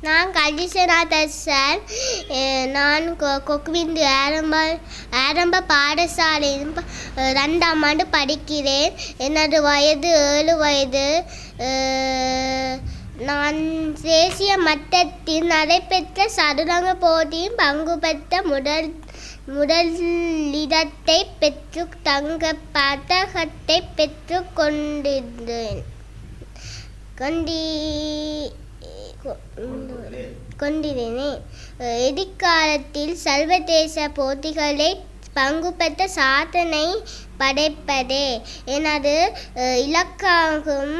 நான் கஜிசநாதன் சார். நான் கொ- கொக்குவிந்து ஆரம்ப ஆரம்ப பாடசாலையில் ப- ரெண்டாம் ஆண்டு படிக்கிறேன். எனது வயது ஏழு வயது. நான் தேசிய மட்டத்தில் நடைபெற்ற சதுரங்க போட்டியில் பங்கு பெற்ற முதல் முதலிடத்தை பெற்று தங்க பதகத்தை பெற்று கொண்டிருந்தேன். கொண்டி கொண்டிருந்தேன். எதிர்காலத்தில் சர்வதேச போட்டிகளை பங்கு பெற்ற சாதனை படைப்பதே. எனது இலக்காகும்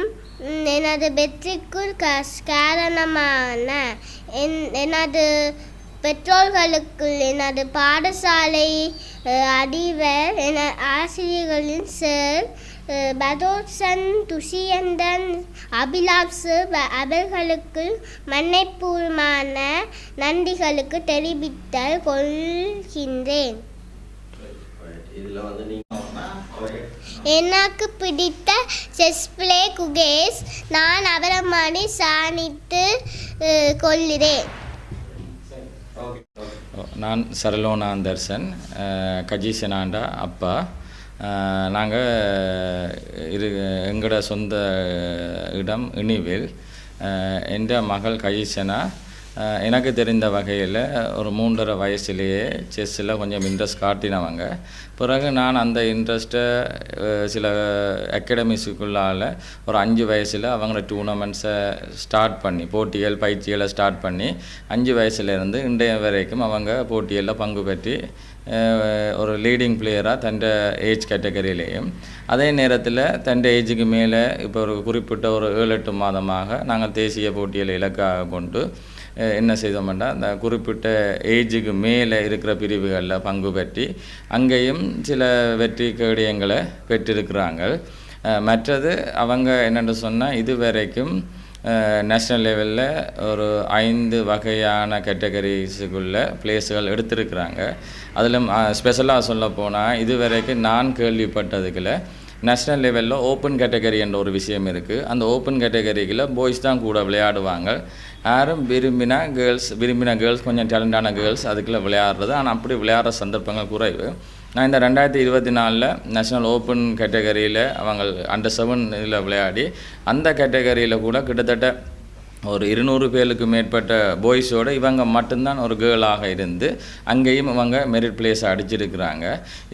எனது வெற்றிக்குள் காரணமான என் எனது பெற்றோர்களுக்கு எனது பாடசாலை அதிபர் என ஆசிரியர்களின் சார் பதோசன் துஷியந்தன் அபிலாப்ஸ் அவர்களுக்கு மன்னைப்பூர்வமான நன்றிகளுக்கு தெரிவித்தல் கொள்கின்றேன். எனக்கு பிடித்த செஸ் பிளே குகேஸ் நான் அவரமாடி சாணித்து கொள்கிறேன் நான் சரலோனா தர்சன் கஜீசனாண்டா அப்பா. நாங்கள் இரு எங்களோட சொந்த இடம் இனிவில் எந்த மகள் கயிசனா எனக்கு தெரிந்த வகையில் ஒரு மூன்றரை வயசுலேயே செஸ்ஸில் கொஞ்சம் இன்ட்ரெஸ்ட் காட்டினவங்க. பிறகு நான் அந்த இன்ட்ரெஸ்ட்டை சில அகாடமிஸுக்குள்ளால் ஒரு அஞ்சு வயசில் அவங்களோட டூர்னமெண்ட்ஸை ஸ்டார்ட் பண்ணி போட்டிகள் பயிற்சிகளை ஸ்டார்ட் பண்ணி அஞ்சு வயசுலேருந்து இன்றைய வரைக்கும் அவங்க போட்டிகளில் பங்கு பெற்றி ஒரு லீடிங் പ്ലെയറാണ് തൻ്റെ ஏஜ் കാറ്റഗറിയിലെയും அதே நேரத்தில் തൻ്റെ ஏஜுக்கு மேலே இப்போ ஒரு குறிப்பிட்ட ஒரு ஏழு எட்டு மாதமாக நாங்கள் தேசிய போட்டியில் இலக்காக கொண்டு என்ன செய்தோம்னா அந்த குறிப்பிட்ட ஏஜுக்கு மேலே இருக்கிற பிரிவுகளில் பங்கு பெற்றி அங்கேயும் சில வெற்றி கேடயங்களை பெற்றிருக்கிறாங்க மற்றது அவங்க என்னென்று சொன்னால் இது வரைக்கும் நேஷ்னல் லெவலில் ஒரு ஐந்து வகையான கேட்டகரிஸுக்குள்ள பிளேஸுகள் எடுத்திருக்கிறாங்க. அதில் ஸ்பெஷலாக சொல்ல போனால் இதுவரைக்கும் நான் கேள்விப்பட்டதுக்குள்ள நேஷ்னல் லெவலில் ஓப்பன் கேட்டகரி என்ற ஒரு விஷயம் இருக்குது அந்த ஓப்பன் கேட்டகரிக்குள்ள பாய்ஸ் தான் கூட விளையாடுவாங்க. யாரும் விரும்பினா கேர்ள்ஸ் விரும்பின கேர்ள்ஸ் கொஞ்சம் டேலண்டான கேர்ள்ஸ் அதுக்குள்ளே விளையாடுறது. ஆனால் அப்படி விளையாடுற சந்தர்ப்பங்கள் குறைவு. நான் இந்த ரெண்டாயிரத்தி இருபத்தி நாலில் நேஷ்னல் ஓப்பன் கேட்டகரியில் அவங்க அண்டர் செவன் இதில் விளையாடி அந்த கேட்டகரியில் கூட கிட்டத்தட்ட ஒரு இருநூறு பேருக்கு மேற்பட்ட பாய்ஸோட இவங்க மட்டும்தான் ஒரு கேர்ளாக இருந்து அங்கேயும் இவங்க மெரிட் பிளேஸ் அடிச்சிருக்கிறாங்க.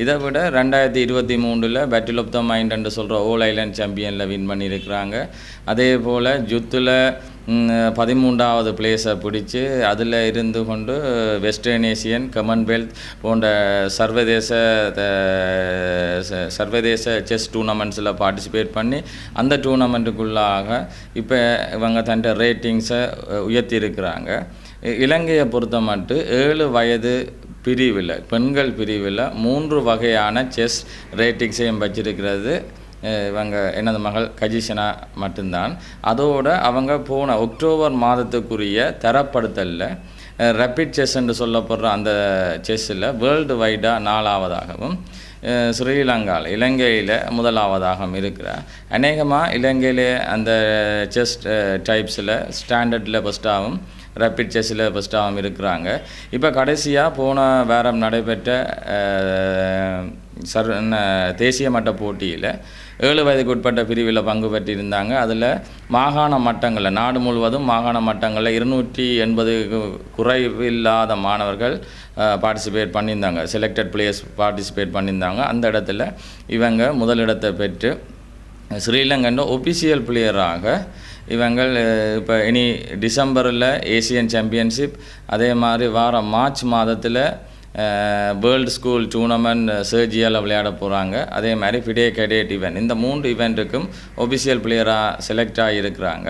இதை விட ரெண்டாயிரத்தி இருபத்தி மூணில் பேட்டில் ஆஃப் த மைண்ட் என்று சொல்கிற ஓல் ஐலாண்ட் சாம்பியனில் வின் பண்ணியிருக்கிறாங்க. அதே போல் ஜுத்தில் பதிமூன்றாவது பிளேஸை பிடிச்சி அதில் இருந்து கொண்டு வெஸ்டர்ன் ஏசியன் கமன்வெல்த் போன்ற சர்வதேச த- ச- சர்வதேச செஸ் டூர்னமெண்ட்ஸில் பார்ட்டிசிபேட் பண்ணி அந்த டூர்னமெண்ட்டுக்குள்ளாக இப்போ இவங்க தன்ட ரேட்டிங்ஸை உயர்த்தியிருக்கிறாங்க. இலங்கையை பொறுத்த மட்டும் ஏழு வயது பிரிவில் பெண்கள் பிரிவில் மூன்று வகையான செஸ் ரேட்டிங்ஸையும் வச்சிருக்கிறது. இவங்க எனது மகள் கஜிஷனா மட்டும்தான். அதோட அவங்க போன அக்டோபர் மாதத்துக்குரிய தரப்படுத்தலில் ரப்பிட் செஸ் என்று சொல்லப்படுற அந்த செஸ்ஸில் வேர்ல்டு வைடாக நாலாவதாகவும் ஸ்ரீலங்காவில் இலங்கையில் முதலாவதாகவும் இருக்கிறார் அநேகமாக இலங்கையிலே அந்த செஸ் டைப்ஸில் ஸ்டாண்டர்டில் ஃபஸ்ட்டாகவும் ரேபிட் செஸ்ஸில் ஃபஸ்ட்டாகவும் இருக்கிறாங்க. இப்போ கடைசியாக போன வாரம் நடைபெற்ற சர் தேசிய மட்ட போட்டியில் ஏழு வயதுக்கு உட்பட்ட பிரிவில் பங்கு பெற்றிருந்தாங்க. அதில் மாகாண மட்டங்களில் நாடு முழுவதும் மாகாண மட்டங்களில் இருநூற்றி எண்பது குறைவில்லாத மாணவர்கள் பார்ட்டிசிபேட் பண்ணியிருந்தாங்க. செலக்டட் பிளேயர்ஸ் பார்ட்டிசிபேட் பண்ணியிருந்தாங்க. அந்த இடத்துல இவங்க முதலிடத்தை பெற்று ஸ்ரீலங்கன்னு ஒபிஷியல் பிளேயராக இவங்கள் இப்போ இனி டிசம்பரில் ஏசியன் சாம்பியன்ஷிப் அதே மாதிரி வார மார்ச் மாதத்தில் வேர்ல்டு ஸ்கூல் டூர்னமெண்ட் சர்ஜியால் விளையாட போகிறாங்க அதே மாதிரி ஃபிடே கேடேட் இவெண்ட் இந்த மூன்று இவெண்ட்டுக்கும் ஒபிஷியல் பிளேயராக செலக்ட் ஆகியிருக்கிறாங்க.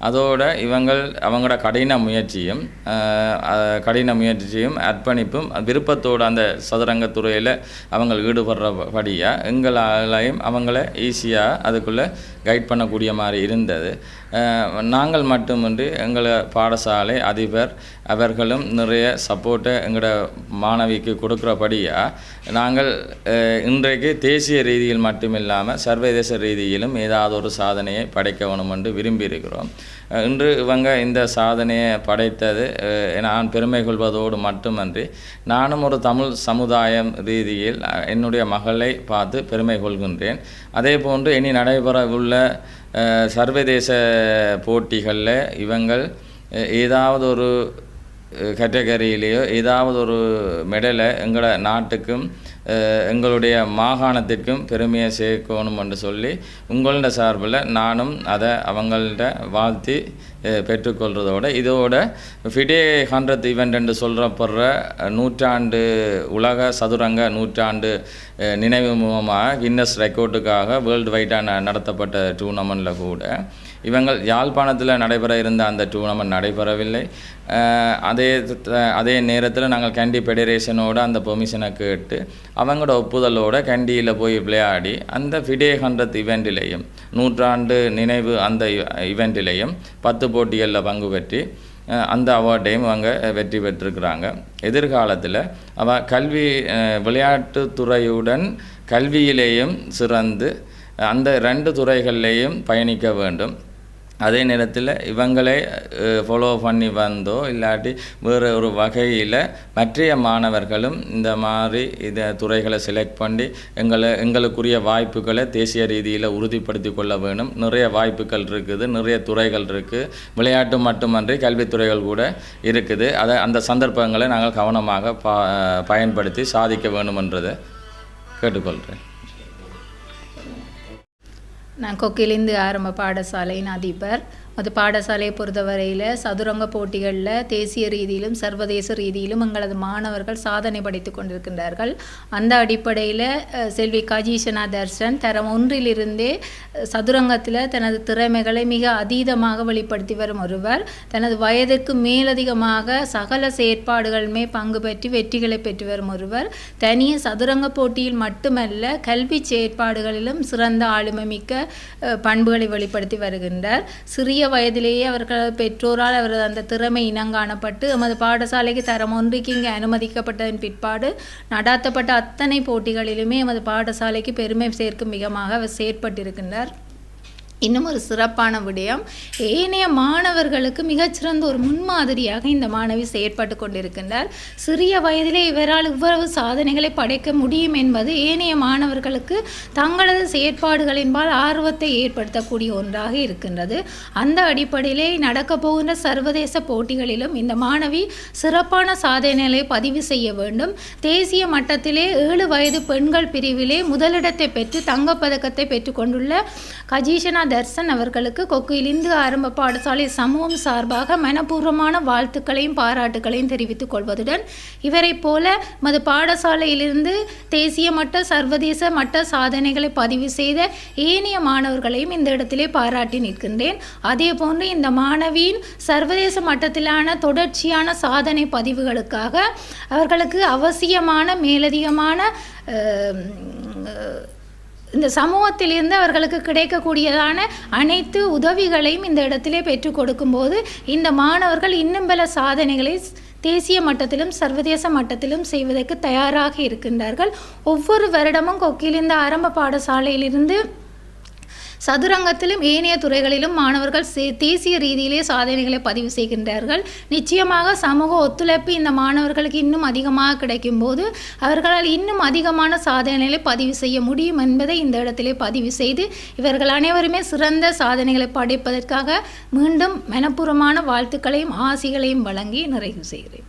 அதோடு இவங்கள் அவங்களோட கடின முயற்சியும் கடின முயற்சியும் அர்ப்பணிப்பும் விருப்பத்தோடு அந்த சதுரங்க துறையில் அவங்க ஈடுபடுறபடியாக எங்களாலையும் அவங்கள ஈஸியாக அதுக்குள்ளே கைட் பண்ணக்கூடிய மாதிரி இருந்தது. நாங்கள் மட்டுமின்றி எங்களை பாடசாலை அதிபர் அவர்களும் நிறைய சப்போர்ட்டை எங்களோட மாணவிக்கு கொடுக்குறபடியாக நாங்கள் இன்றைக்கு தேசிய ரீதியில் மட்டுமில்லாமல் சர்வதேச ரீதியிலும் ஏதாவது ஒரு சாதனையை படைக்க வேணும் என்று விரும்பியிருக்கிறோம் இன்று இவங்க இந்த சாதனையை படைத்தது நான் பெருமை கொள்வதோடு மட்டுமன்றி நானும் ஒரு தமிழ் சமுதாயம் ரீதியில் என்னுடைய மகளை பார்த்து பெருமை கொள்கின்றேன். அதே போன்று இனி நடைபெறவுள்ள அஹ் சர்வதேச போட்டிகளில் இவங்கள் ஏதாவது ஒரு கேட்டகரியிலேயோ ஏதாவது ஒரு மெடலை எங்களோட நாட்டுக்கும் எங்களுடைய மாகாணத்திற்கும் பெருமையை சேர்க்கணும் என்று சொல்லி உங்களோட சார்பில் நானும் அதை அவங்கள்ட்ட வாழ்த்தி அஹ், இதோட ஃபிடே ஹண்ட்ரட் ஈவெண்ட் என்று சொல்கிறப்படுற நூற்றாண்டு உலக சதுரங்க நூற்றாண்டு நினைவு முகமாக கின்னஸ் ரெக்கார்டுக்காக வேர்ல்டு வைட்டாக நடத்தப்பட்ட டூர்னமெண்ட்டில் கூட இவங்கள் யாழ்ப்பாணத்தில் நடைபெற இருந்த அந்த டூர்னமெண்ட் நடைபெறவில்லை. அதே அதே நேரத்தில் நாங்கள் கேண்டி ஃபெடரேஷனோட அந்த பெர்மிஷனை கேட்டு அவங்களோட ஒப்புதலோட கண்டியில் போய் விளையாடி அந்த ஃபிடே ஹண்ட்ரட் இவெண்ட்டிலையும் நூற்றாண்டு நினைவு அந்த இவெண்ட்டிலையும் பத்து போட்டிகளில் பங்கு பெற்றி அந்த அவார்டையும் அவங்க வெற்றி பெற்றிருக்கிறாங்க. எதிர்காலத்தில் அவ கல்வி விளையாட்டுத்துறையுடன் துறையுடன் கல்வியிலேயும் சிறந்து அந்த ரெண்டு துறைகள்லேயும் பயணிக்க வேண்டும். அதே நேரத்தில் இவங்களே ஃபாலோ பண்ணி வந்தோ இல்லாட்டி வேறு ஒரு வகையில் மற்றைய மாணவர்களும் இந்த மாதிரி இதை துறைகளை செலக்ட் பண்ணி எங்களை எங்களுக்குரிய வாய்ப்புகளை தேசிய ரீதியில் உறுதிப்படுத்தி கொள்ள வேணும். நிறைய வாய்ப்புகள் இருக்குது நிறைய துறைகள் இருக்குது விளையாட்டு மட்டுமன்றி கல்வித்துறைகள் கூட இருக்குது. அதை அந்த சந்தர்ப்பங்களை நாங்கள் கவனமாக பா பயன்படுத்தி சாதிக்க வேணுமென்றதை கேட்டுக்கொள்கிறேன் நான் கொக்கிலிந்து ஆரம்ப பாடசாலையின் அதிபர் அது பாடசாலையை பொறுத்தவரையில் சதுரங்க போட்டிகளில் தேசிய ரீதியிலும் சர்வதேச ரீதியிலும் எங்களது மாணவர்கள் சாதனை படைத்து கொண்டிருக்கின்றார்கள். அந்த அடிப்படையில் செல்வி காஜீஷனா தர்ஷன் தரம் ஒன்றிலிருந்தே சதுரங்கத்தில் தனது திறமைகளை மிக அதீதமாக வெளிப்படுத்தி வரும் ஒருவர். தனது வயதிற்கு மேலதிகமாக சகல செயற்பாடுகளுமே பங்கு பெற்று வெற்றிகளை பெற்று வரும் ஒருவர். தனிய சதுரங்க போட்டியில் மட்டுமல்ல கல்வி செயற்பாடுகளிலும் சிறந்த ஆளுமை மிக்க பண்புகளை வெளிப்படுத்தி வருகின்றார். சிறிய வயதிலேயே அவர்கள் பெற்றோரால் அவரது அந்த திறமை இனங்காணப்பட்டு எமது பாடசாலைக்கு தரம் ஒன்றுக்கு இங்கே அனுமதிக்கப்பட்டதன் பிற்பாடு நடாத்தப்பட்ட அத்தனை போட்டிகளிலுமே எமது பாடசாலைக்கு பெருமை சேர்க்கும் விதமாக அவர் செயற்பட்டிருக்கின்றார். இன்னும் ஒரு சிறப்பான விடயம். ஏனைய மாணவர்களுக்கு மிகச்சிறந்த ஒரு முன்மாதிரியாக இந்த மாணவி செயற்பட்டு கொண்டிருக்கின்றார். சிறிய வயதிலே இவரால் இவ்வளவு சாதனைகளை படைக்க முடியும் என்பது ஏனைய மாணவர்களுக்கு தங்களது செயற்பாடுகளின்பால் ஆர்வத்தை ஏற்படுத்தக்கூடிய ஒன்றாக இருக்கின்றது. அந்த அடிப்படையிலே நடக்கப் போகின்ற சர்வதேச போட்டிகளிலும் இந்த மாணவி சிறப்பான சாதனைகளை பதிவு செய்ய வேண்டும். தேசிய மட்டத்திலே ஏழு வயது பெண்கள் பிரிவிலே முதலிடத்தை பெற்று தங்கப்பதக்கத்தை பெற்றுக்கொண்டுள்ள கஜீஷனா தர்சன் அவர்களுக்கு கொக்குயில் இந்து ஆரம்ப பாடசாலை சமூகம் சார்பாக மனப்பூர்வமான வாழ்த்துக்களையும் பாராட்டுகளையும் தெரிவித்துக் கொள்வதுடன் இவரைப் போல மது பாடசாலையிலிருந்து தேசிய மட்ட சர்வதேச மட்ட சாதனைகளை பதிவு செய்த ஏனைய மாணவர்களையும் இந்த இடத்திலே பாராட்டி நிற்கின்றேன். அதே போன்று இந்த மாணவியின் சர்வதேச மட்டத்திலான தொடர்ச்சியான சாதனை பதிவுகளுக்காக அவர்களுக்கு அவசியமான மேலதிகமான இந்த சமூகத்திலிருந்து அவர்களுக்கு கிடைக்கக்கூடியதான அனைத்து உதவிகளையும் இந்த இடத்திலே பெற்றுக் கொடுக்கும்போது இந்த மாணவர்கள் இன்னும் பல சாதனைகளை தேசிய மட்டத்திலும் சர்வதேச மட்டத்திலும் செய்வதற்கு தயாராக இருக்கின்றார்கள். ஒவ்வொரு வருடமும் கொக்கில் இந்த ஆரம்ப பாடசாலையிலிருந்து சதுரங்கத்திலும் ஏனைய துறைகளிலும் மாணவர்கள் தேசிய ரீதியிலே சாதனைகளை பதிவு செய்கின்றார்கள். நிச்சயமாக சமூக ஒத்துழைப்பு இந்த மாணவர்களுக்கு இன்னும் அதிகமாக கிடைக்கும் போது அவர்களால் இன்னும் அதிகமான சாதனைகளை பதிவு செய்ய முடியும் என்பதை இந்த இடத்திலே பதிவு செய்து இவர்கள் அனைவருமே சிறந்த சாதனைகளை படைப்பதற்காக மீண்டும் மனப்பூர்வமான வாழ்த்துக்களையும் ஆசிகளையும் வழங்கி நிறைவு செய்கிறேன்.